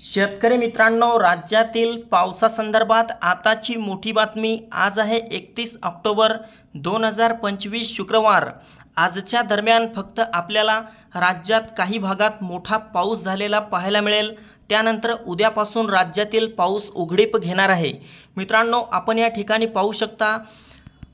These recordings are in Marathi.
शेतकरी मित्रांनो राज्यातील पावसासंदर्भात आताची मोठी बातमी आज आहे एकतीस ऑक्टोबर दोन हजार पंचवीस शुक्रवार. आजच्या दरम्यान फक्त आपल्याला राज्यात काही भागात मोठा पाऊस झालेला पाहायला मिळेल. त्यानंतर उद्यापासून राज्यातील पाऊस उघडीप घेणार आहे. मित्रांनो आपण या ठिकाणी पाहू शकता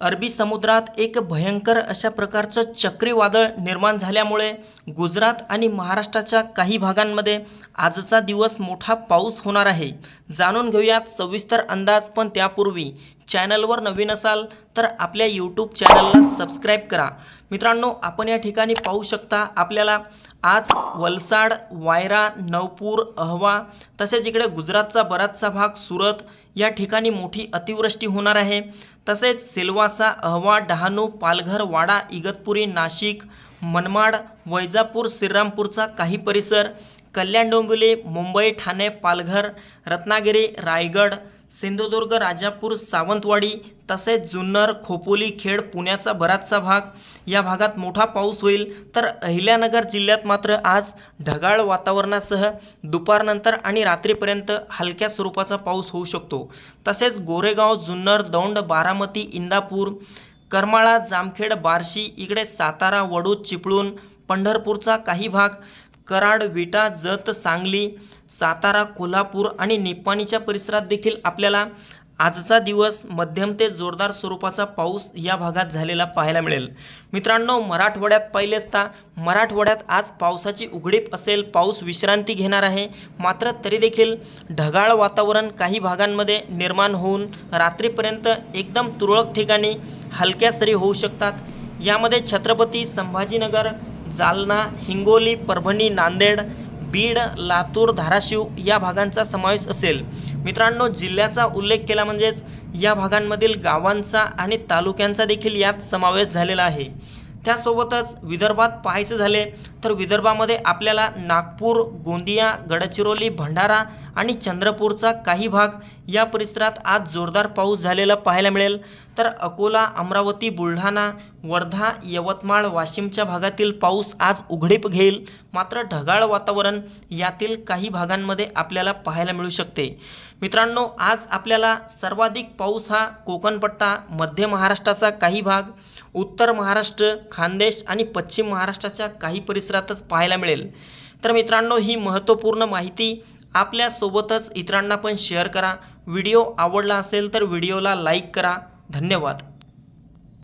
अरबी समुद्रात एक भयंकर अशा प्रकारचं चक्रीवादळ निर्माण झाल्यामुळे गुजरात आणि महाराष्ट्राच्या काही भागांमध्ये आजचा दिवस मोठा पाऊस होणार आहे. जाणून घेऊयात सविस्तर अंदाज पण त्यापूर्वी. चॅनलवर नवीन असाल तर आपल्या यूट्यूब चॅनलला सबस्क्राईब करा. मित्रांनो आपण या ठिकाणी पाहू शकता आपल्याला आज वलसाड वायरा नवपूर अहवा तसेच इकडे गुजरातचा बराचसा भाग सुरत या ठिकाणी मोठी अतिवृष्टी होणार आहे. तसेच सिल्वासा अहवा डहाणू पालघर वाडा इगतपुरी नाशिक मनमाड वैजापूर श्रीरामपूरचा काही परिसर कल्याण डोंबिवली मुंबई ठाणे पालघर रत्नागिरी रायगड सिंधुदुर्ग राजापूर सावंतवाडी तसेच जुन्नर खोपोली खेड पुण्याचा बराचसा भाग या भागात मोठा पाऊस होईल. तर अहिल्यानगर जिल्ह्यात मात्र आज ढगाळ वातावरणासह दुपारनंतर आणि रात्रीपर्यंत हलक्या स्वरूपाचा पाऊस होऊ शकतो. तसेच गोरेगाव जुन्नर दौंड बारामती इंदापूर करमाळा जामखेड बार्शी इकडे सातारा वडूद चिपळूण पंढरपूरचा काही भाग कराड विटा जत सांगली सातारा कोल्हापूर आणि निपाणीच्या परिसरात देखील आपल्याला आजचा दिवस मध्यम ते जोरदार स्वरूपाचा पाऊस या भागात झालेला पाहायला मिळेल. मित्रांनो मराठवाड्यात पाहिले असता मराठवाड्यात आज पावसाची उघडीप असेल पाऊस विश्रांती घेणार आहे. मात्र तरी देखील ढगाळ वातावरण काही भागांमध्ये निर्माण होऊन रात्रीपर्यंत एकदम तुरळक ठिकाणी हलक्या सरी होऊ शकतात. यामध्ये छत्रपती संभाजीनगर जालना हिंगोली परभणी नांदेड बीड लातूर धाराशिव या भागांचा समावेश असेल. मित्रांनो जिल्ह्याचा उल्लेख केला म्हणजेच या भागांमधील गावांचा आणि तालुक्यांचा देखील यात समावेश झालेला आहे. त्यासोबतच विदर्भात पाहायचे झाले तर विदर्भामध्ये आपल्याला नागपूर गोंदिया गडचिरोली भंडारा आणि चंद्रपूरचा काही भाग या परिसरात आज जोरदार पाऊस झालेला पाहायला मिळेल. तर अकोला अमरावती बुलढाणा वर्धा यवतमाळ वाशिमच्या भागातील पाऊस आज उघडीप घेईल. मात्र ढगाळ वातावरण यातील काही भागांमध्ये आपल्याला पाहायला मिळू शकते. मित्रांनो आज आपल्याला सर्वाधिक पाऊस हा कोकणपट्टा मध्य महाराष्ट्राचा काही भाग उत्तर महाराष्ट्र खानदेश आणि पश्चिम महाराष्ट्राच्या काही परिसरातच पाहायला मिळेल. तर मित्रांनो ही महत्त्वपूर्ण माहिती आपल्यासोबतच इतरांना पण शेअर करा. व्हिडिओ आवडला असेल तर व्हिडिओला लाईक करा. धन्यवाद.